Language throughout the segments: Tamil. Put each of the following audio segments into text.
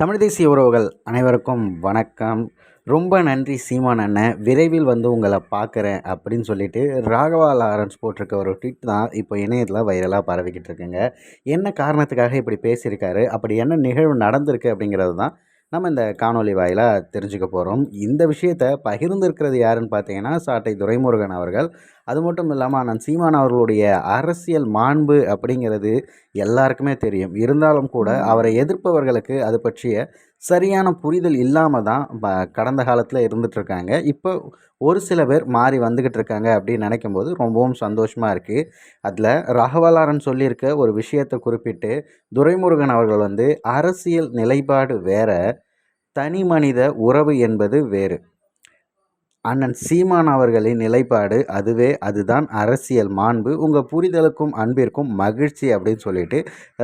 தமிழ் தேசிய உறவுகள் அனைவருக்கும் வணக்கம். ரொம்ப நன்றி சீமான் அண்ணன் விரைவில் வந்து உங்களை பார்க்குறேன் அப்படின்னு சொல்லிட்டு ராகவா லாரன்ஸ் போட்டிருக்க ஒரு ட்வீட் தான் இப்போ இணையத்தில் வைரலாக பரவிக்கிட்டு இருக்குங்க. என்ன காரணத்துக்காக இப்படி பேசியிருக்காரு? அப்படி என்ன நிகழ்வு நடந்திருக்கு அப்படிங்கிறது தான் நம்ம இந்த காணொளி வாயிலாக தெரிஞ்சுக்க போகிறோம் இந்த விஷயத்தை பகிர்ந்திருக்கிறது யாருன்னு பார்த்தீங்கன்னா சாட்டை துரைமுருகன் அவர்கள். அது மட்டும் இல்லாமல் அண்ணன் சீமான் அவர்களுடைய அரசியல் மாண்பு அப்படிங்கிறது எல்லாருக்குமே தெரியும். இருந்தாலும் கூட அவரை எதிர்ப்பவர்களுக்கு அது பற்றிய சரியான புரிதல் இல்லாமல் தான் கடந்த காலத்தில் இருந்துகிட்ருக்காங்க இப்போ ஒரு சில பேர் மாறி வந்துக்கிட்டு இருக்காங்க அப்படின்னு நினைக்கும் போது ரொம்பவும் சந்தோஷமாக இருக்குது அதில் ராகவலாரன் சொல்லியிருக்க ஒரு விஷயத்தை குறிப்பிட்டு துரைமுருகன் அவர்கள் வந்து அரசியல் நிலைப்பாடு வேற தனி மனித உறவு என்பது வேறு. அண்ணன் சீமான் அவர்களின் நிலைப்பாடு அதுவே அதுதான் அரசியல் மாண்பு. உங்கள் புரிதலுக்கும் அன்பிற்கும் மகிழ்ச்சி அப்படின்னு சொல்லிட்டு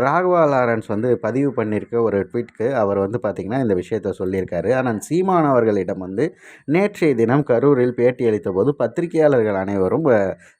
ராகவா லாரன்ஸ் வந்து பதிவு பண்ணியிருக்க ஒரு ட்வீட்க்கு அவர் வந்து பார்த்திங்கன்னா இந்த விஷயத்த சொல்லியிருக்காரு. அண்ணன் சீமான் அவர்களிடம் வந்து நேற்றைய தினம் கரூரில் பேட்டியளித்த போது பத்திரிகையாளர்கள் அனைவரும்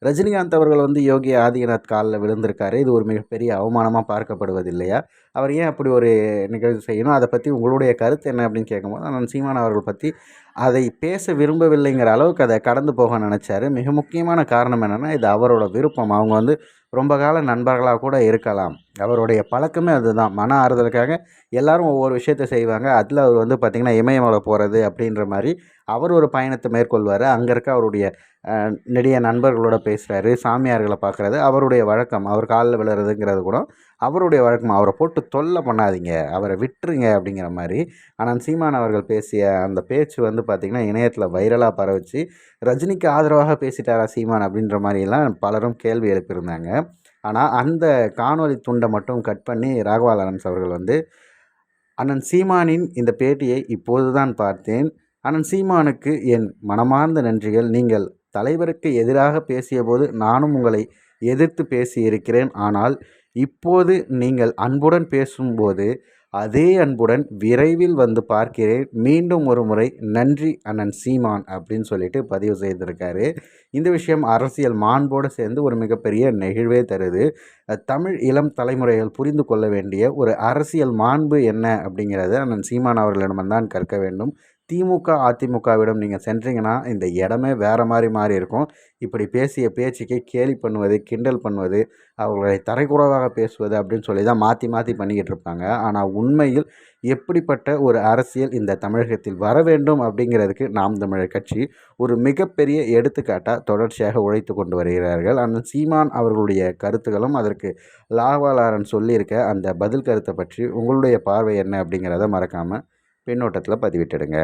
ரஜினிகாந்த் அவர்கள் வந்து யோகி ஆதித்யநாத் காலில் விழுந்திருக்காரு. இது ஒரு மிகப்பெரிய அவமானமாக பார்க்கப்படுவது இல்லையா அவர் ஏன் அப்படி ஒரு நிகழ்வு செய்யணும்? அதை பற்றி உங்களுடைய கருத்து என்ன அப்படின்னு கேட்கும்போது அண்ணன் சீமான் அவர்கள் பற்றி அதை பேச விரும்பவில்லைங்கிற அளவுக்கு அதை கடந்து போக நினச்சாரு. மிக முக்கியமான காரணம் என்னென்னா இது அவரோட விருப்பம். அவங்க வந்து ரொம்ப கால நண்பர்களாக கூட இருக்கலாம். அவருடைய பழக்கமே அதுதான். மன ஆறுதலுக்காக எல்லாரும் ஒவ்வொரு விஷயத்த செய்வாங்க. அதில் அவர் வந்து பார்த்திங்கன்னா இமயமலை போகிறது அப்படின்ற மாதிரி அவர் ஒரு பயணத்தை மேற்கொள்வார். அங்கே இருக்க அவருடைய நெடிய நண்பர்களோட பேசுகிறாரு சாமியார்களை பார்க்குறது அவருடைய வழக்கம் அவர் காலில் விழுறதுங்கிறது கூட அவருடைய வழக்கம். அவரை போட்டு தொல்லை பண்ணாதீங்க. அவரை விட்டுருங்க அப்படிங்கிற மாதிரி. ஆனால் சீமான் அவர்கள் பேசிய அந்த பேச்சு வந்து பார்த்திங்கன்னா இணையத்தில் வைரலாக பரவச்சு. ரஜினிக்கு ஆதரவாக பேசிட்டாரா சீமான் அப்படின்ற மாதிரிலாம் பலரும் கேள்வி எழுப்பியிருந்தாங்க. ஆனால் அந்த காணொலி துண்டை மட்டும் கட் பண்ணி ராகவா லாரன்ஸ் அவர்கள் வந்து அண்ணன் சீமானின் இந்த பேட்டியை இப்போது தான் பார்த்தேன். அண்ணன் சீமானுக்கு என் மனமார்ந்த நன்றிகள். நீங்கள் தலைவருக்கு எதிராக பேசியபோது நானும் உங்களை எதிர்த்து பேசியிருக்கிறேன். ஆனால் இப்போது நீங்கள் அன்புடன் பேசும்போது அதே அன்புடன் விரைவில் வந்து பார்க்கிறேன். மீண்டும் ஒரு முறை நன்றி அண்ணன் சீமான் அப்படின்னு சொல்லிட்டு பதிவு செய்திருக்காரு. இந்த விஷயம் அரசியல் மாண்போடு சேர்ந்து ஒரு மிகப்பெரிய நெகிழ்வே தருது. தமிழ் இளம் தலைமுறைகள் புரிந்து கொள்ள வேண்டிய ஒரு அரசியல் மாண்பு என்ன அப்படிங்கிறத அண்ணன் சீமான் அவர்களிடம்தான் கற்க வேண்டும். திமுக அதிமுகவிடம் நீங்கள் சென்றீங்கன்னா இந்த இடமே வேறு மாதிரி மாறி இருக்கும். இப்படி பேசிய பேச்சுக்கே கேலி பண்ணுவது கிண்டல் பண்ணுவது அவர்களை தரைக்குறவாக பேசுவது அப்படின்னு சொல்லி தான் மாற்றி மாற்றி பண்ணிக்கிட்டு இருப்பாங்க ஆனால் உண்மையில் எப்படிப்பட்ட ஒரு அரசியல் இந்த தமிழகத்தில் வர வேண்டும் அப்படிங்கிறதுக்கு நாம் தமிழர் கட்சி ஒரு மிகப்பெரிய எடுத்துக்காட்டாக தொடர்ச்சியாக உழைத்து கொண்டு வருகிறார்கள். ஆனால் சீமான் அவர்களுடைய கருத்துக்களும் அதற்கு லாவாலாரன் சொல்லியிருக்க அந்த பதில் கருத்தை பற்றி உங்களுடைய பார்வை என்ன அப்படிங்கிறத மறக்காமல் பின்னோட்டத்தில் பதிவிட்டுடுங்க.